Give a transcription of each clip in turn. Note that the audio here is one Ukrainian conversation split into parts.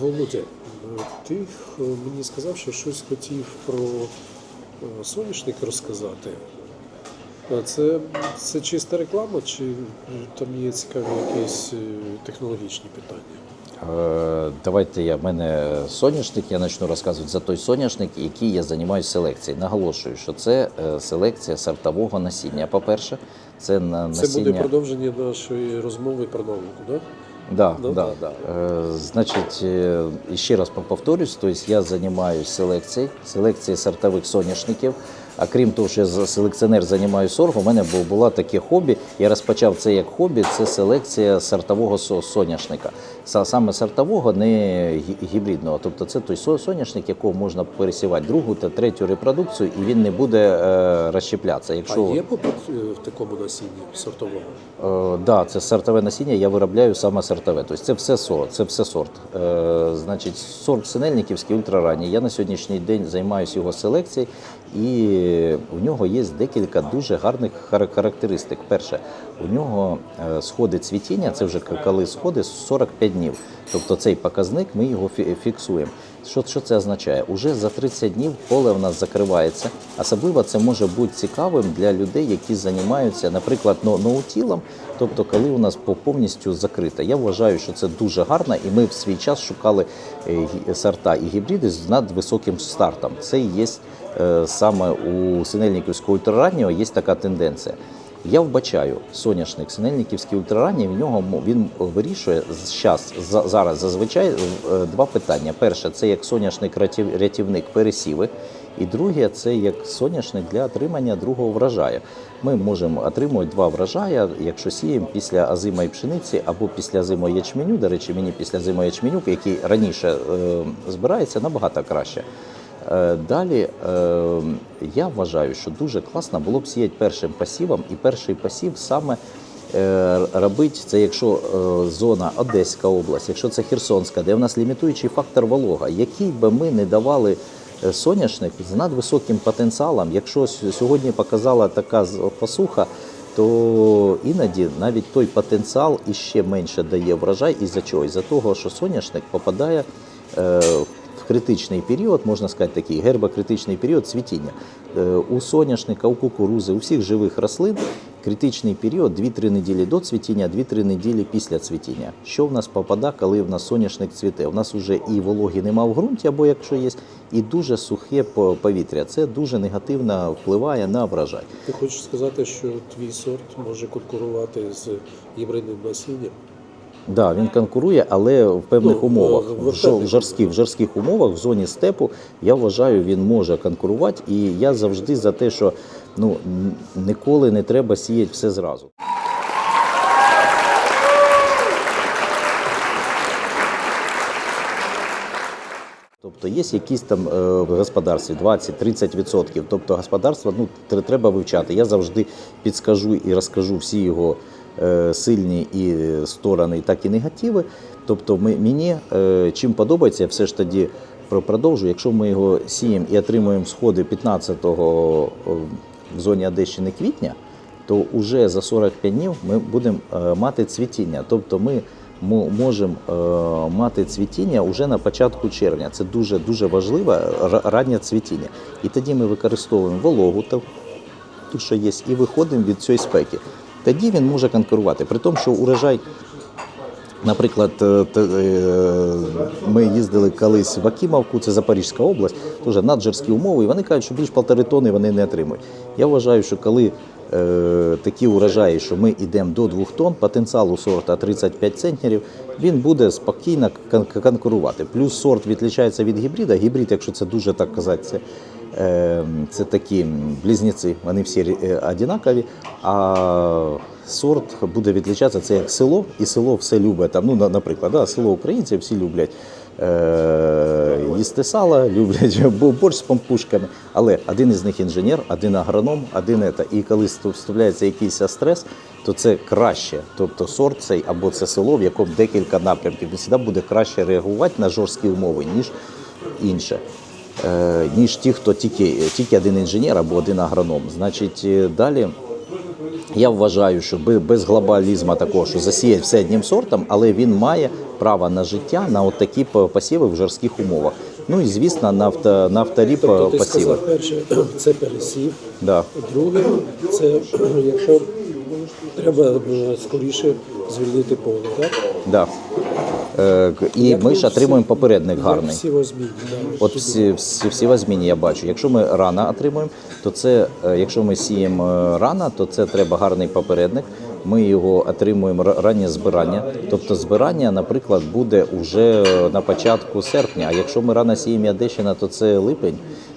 Володя, е, ти е, мені сказав, що щось хотів про е, соняшник розказати. А Це, це чиста реклама, чи там є цікаві якісь е, технологічні питання? Е, Давайте я в мене соняшник, я почну розказувати за той соняшник, який я займаюся селекцією. Наголошую, що це е, селекція сортового насіння. По-перше, це на Це буде продовження нашої розмови про науку, так? Да, Ну, да, да. Е, Значить, е, і ще раз повторюсь, то я займаюся селекцією, селекцією сортових соняшників. А крім того, що я селекціонер займаюся соргом, у мене було таке хобі. Я розпочав це як хобі, це селекція сортового соняшника. Са- Саме сортового, не гібридного. Тобто це той соняшник, якого можна пересівати другу та третю репродукцію, і він не буде е, розщеплятися. Якщо А є попит е, в такому насінні сортовому? Е, да, це сортове насіння, я виробляю саме сортове. Тобто це все сорт. Це все сорт. Е, значить, сорт синельниківський ультраранній. Я на сьогоднішній день займаюся його селекцією, і у нього є декілька дуже гарних характеристик. Перше, у нього сходи цвітіння, це вже коли сходи 45 днів. Тобто цей показник ми його фі- фіксуємо. Що, що це означає? Уже за 30 днів поле в нас закривається. Особливо це може бути цікавим для людей, які займаються, наприклад, но- ноутілом, тобто коли у нас повністю закрите. Я вважаю, що це дуже гарно, і ми в свій час шукали е, сорта і гібриди з надвисоким стартом. Це є е, саме у синельниківського ультрараннього є така тенденція. Я вбачаю соняшник синельниківський ультраранній, в нього він вирішує щас, за- зараз зазвичай е, два питання. Перше, це як соняшник рятівник пересіви. І друге, це як соняшник для отримання другого врожаю. Ми можемо отримувати два врожая, якщо сіємо після озимої пшениці або після озимої ячменю. До речі, мені після озимої ячменю, який раніше е, збирається, набагато краще. Е, Далі е, я вважаю, що дуже класно було б сіяти першим пасівом, і перший пасів саме е, робить це, якщо зона Одеська область, якщо це Херсонська, де в нас лімітуючий фактор волога, який би ми не давали соняшник з надвисоким потенціалом, якщо сьогодні показала така посуха, то іноді навіть той потенціал іще менше дає врожай. Із-за чого? Із-за того, що соняшник попадає в критичний період, можна сказати, такий гербокритичний період цвітіння. Е, У соняшника, у кукурузи, у всіх живих рослин критичний період 2-3 неділі до цвітіння, 2-3 неділі після цвітіння. Що в нас попадає, коли в нас соняшник цвіте? У нас вже і вологі нема в ґрунті, або якщо є, і дуже сухе повітря. Це дуже негативно впливає на врожай. Ти хочеш сказати, що твій сорт може конкурувати з гібридним насінням? Да, він конкурує, але в певних Ну, умовах. в- в В, жор- в жорстких, в жорстких умовах, в зоні степу, я вважаю, він може конкурувати. І я завжди за те, що ну, ніколи не треба сіяти все зразу. Тобто є якісь там е, в господарстві 20-30%. Тобто господарство ну, тр- треба вивчати. Я завжди підскажу і розкажу всі його сильні і сторони, так і негативи. Тобто ми, мені е, чим подобається, все ж тоді про- продовжу. Якщо ми його сіємо і отримуємо сходи 15-го е, в зоні Одещини квітня, то вже за 45 днів ми будемо е, мати цвітіння. Тобто ми мо- можемо е, мати цвітіння вже на початку червня. Це дуже дуже важливе раннє цвітіння. І тоді ми використовуємо вологу, ту, що є, і виходимо від цієї спеки. Тоді він може конкурувати. При тому, що урожай Наприклад, е, е, ми їздили колись в Акімовку, це Запорізька область, теж наджерські умови, і вони кажуть, що більш полтори тони вони не отримують. Я вважаю, що коли е, такі урожаї, що ми йдемо до 2 тонн, потенціал у сорта 35 центнерів, він буде спокійно конкурувати. Плюс сорт відрізняється від гібрида. Гібрид, якщо це дуже так казати, це Це такі близнеці, вони всі е, однакові, а сорт буде відлічатися це як село, і село все любить. Там, ну, наприклад, да, село українців всі люблять е, їсти сало, люблять борщ з пампушками. Але один із них інженер, один агроном, один ета. І коли вставляється якийсь стрес, то це краще. Тобто сорт цей або це село, в якому декілька напрямків, завжди буде краще реагувати на жорсткі умови, ніж інше. Е, ніж ті, хто тільки, тільки один інженер або один агроном. Значить, е, далі. Я вважаю, що без глобалізму такого, що засіять все одним сортом, але він має право на життя на от такі по- посіви в жорстких умовах. Ну і звісно, на, авто, на авторі Тобто ти посіви. сказав, перше, це пересів, Да. друге, це якщо треба е, скоріше звільнити поле, так? Да. Е, і ми ж отримуємо попередник гарний. От всі, всі, всі возмінні я бачу. Якщо ми рано отримуємо, то це, е, якщо ми сіємо е, рано, то це треба гарний попередник. Ми його отримуємо ра- раннє збирання. Тобто збирання, наприклад, буде вже на початку серпня. А якщо ми рано сіємо Ядещина, то це липень.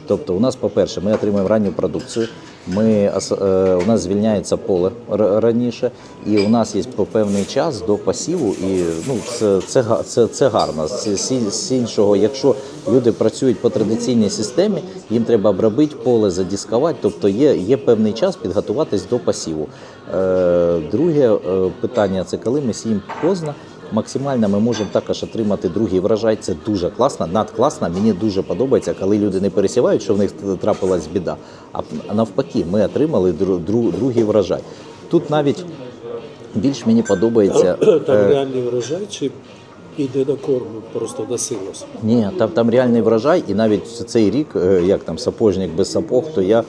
Тобто, у нас, по-перше, ми отримуємо ранню продукцію. Ми, е, у нас звільняється поле раніше, і у нас є по певний час до посіву, і ну це, це, це, це гарно. З, з- іншого, якщо люди працюють по традиційній системі, їм треба обробити поле, задіскувати, тобто є, є певний час підготуватись до посіву. Е, друге е, питання це коли ми сіємо поздно. Максимально ми можемо також отримати другий врожай. Це дуже класно, надкласно. Мені дуже подобається, коли люди не пересівають, що в них трапилась біда. А навпаки, ми отримали дру- дру- другий врожай. Тут навіть більш мені подобається. Там е, реальний врожай чи йде на корм, просто на силос? Ні, там, там реальний врожай, і навіть цей рік, е, як там сапожник без сапог, то я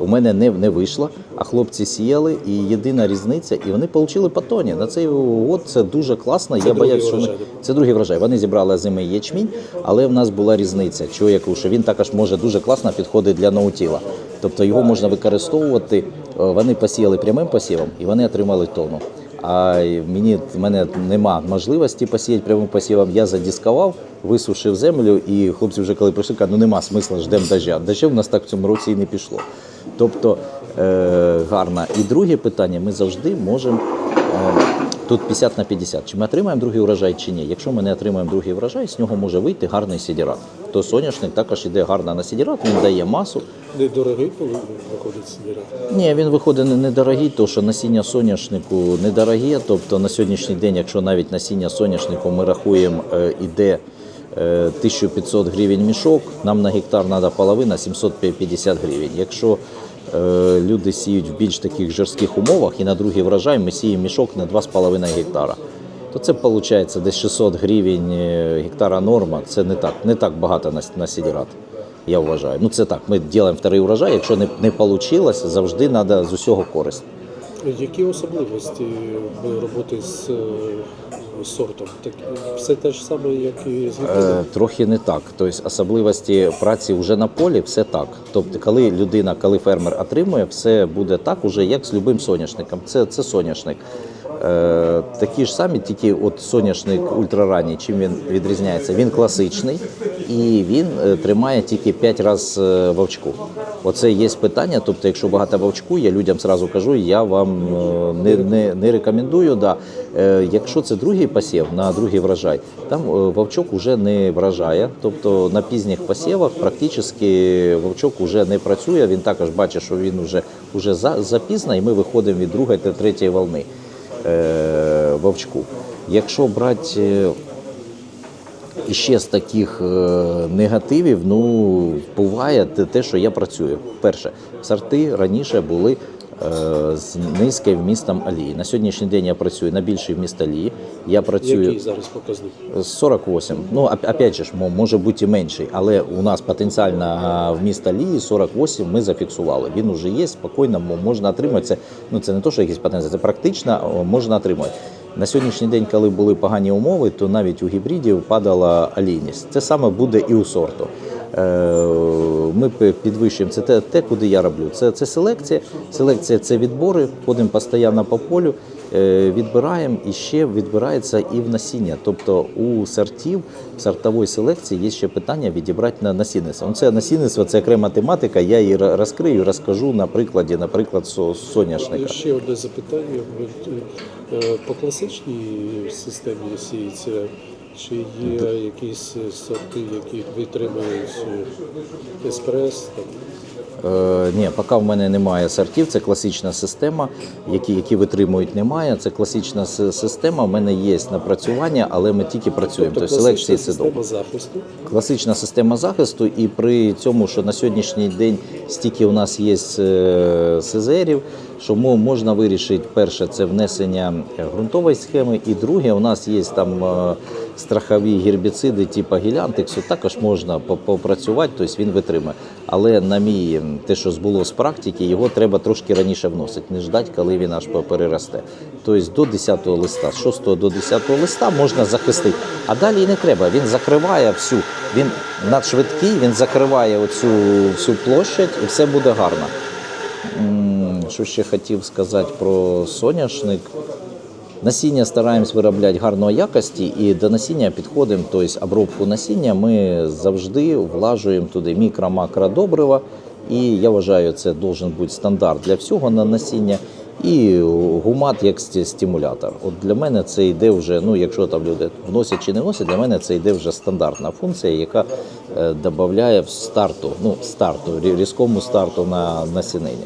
у мене не, не вийшло, а хлопці сіяли, і єдина різниця, і вони отримали по тоні. На цей год це дуже класно. я боявся, що вони... це другий врожай. Вони зібрали зими ячмінь, але в нас була різниця. Чого яку, що він також може дуже класно підходити для наутіла. Тобто його можна використовувати. е, Вони посіяли прямим посівом і вони отримали тону. А мені в мене нема можливості посіяти прямим посівом. Я задіскував, висушив землю, і хлопці вже коли прийшли, кажуть, ну нема смисла, ждемо дождя. Дождя в нас так в цьому році і не пішло. Тобто е, гарно. І друге питання: ми завжди можемо. Е, Тут 50 на 50. Чи ми отримаємо другий урожай чи ні? Якщо ми не отримаємо другий урожай, з нього може вийти гарний сідірат. То соняшник також іде гарно на сідірат, він дає масу. Недорогий, коли виходить сидіра. Ні, він виходить не- недорогий, тому що насіння соняшнику недороге. Тобто на сьогоднішній день, якщо навіть насіння соняшнику ми рахуємо, е, іде 1500 гривень мішок, нам на гектар треба половина 750 гривень. Якщо е, люди сіють в більш таких жорстких умовах і на другий врожай ми сіємо мішок на 2,5 гектара. То це виходить десь 600 гривень е, гектара норма. Це не так, не так багато на, на сідірат. Я вважаю. Ну це так. Ми робимо вторий урожай. Якщо не, не вийшло, завжди треба з усього користь. Які особливості роботи з е, сортом? Так, все те ж саме, як і з Е, трохи не так. Тобто особливості праці вже на полі, все так. Тобто, коли людина, коли фермер отримує, все буде так, уже як з любим соняшником. Це, це соняшник. Е, такі ж самі, тільки от соняшник ультраранній, чим він відрізняється? Він класичний і він е, тримає тільки 5 разів е, вовчку. Оце є питання. Тобто, якщо багато вовчку, я людям зразу кажу, я вам не, не, не рекомендую. Да. Якщо це другий посів на другий врожай, там вовчок вже не вражає. Тобто на пізніх посівах практично вовчок вже не працює. Він також бачить, що він вже, вже за, запізно, і ми виходимо від другої та третьої волни вовчку. Якщо брати е, ще з таких е, негативів, ну буває те, що я працюю. Перше, сорти раніше були е, з низьким вмістом олії. На сьогоднішній день я працюю на більший вміст олії. Я працюю Який зараз показник? 48. Ну, опять же, може бути і менший, але у нас потенціально а, вміст олії 48 ми зафіксували. Він уже є, спокійно можна отримати. Це, ну, це не то, що якийсь потенціал, це практично можна отримати. На сьогоднішній день, коли були погані умови, то навіть у гібридів падала олійність. Це саме буде і у сорту. Е, Ми підвищуємо це те, те, куди я роблю. Це, це селекція. Селекція це відбори, ходимо постійно по полю, е, відбираємо і ще відбирається і в насіння. Тобто у сортів в сортовій селекції є ще питання відібрати на насінництво. Ну, Це насінництво, це окрема тематика. Я її розкрию, розкажу на прикладі, наприклад, со- соняшника. Ще одне запитання. Е, По класичній системі сіється, Чи є якісь сорти, які витримують еспрес? Е, ні, поки в мене немає сортів, це класична система, які, які витримують, немає. Це класична система. У мене є напрацювання, але ми тільки працюємо. Тобто селекції це добре. захисту. Класична система захисту, і при цьому, що на сьогоднішній день стільки у нас є е, Що можна вирішити перше це внесення ґрунтової схеми, і друге, у нас є там е, страхові гербіциди, типу гілянтексу, також можна попрацювати, тобто він витримає. Але на мій те, що збуло з практики, його треба трошки раніше вносити, не ждати, коли він аж переросте. Тобто до 10 листа, з 6 до 10 листа можна захистити. А далі не треба. Він закриває всю. Він надшвидкий, він закриває оцю всю площадь і все буде гарно. Що ще хотів сказати про соняшник? Насіння стараємось виробляти гарної якості і до насіння підходимо, тобто обробку насіння ми завжди влажуємо туди мікро-макро-добрива. І я вважаю, це должен бути стандарт для всього на насіння. І гумат як стимулятор. От для мене це йде вже, ну якщо там люди вносять чи не вносять, для мене це йде вже стандартна функція, яка е, додає в старту, ну старту, різкому старту на насінині.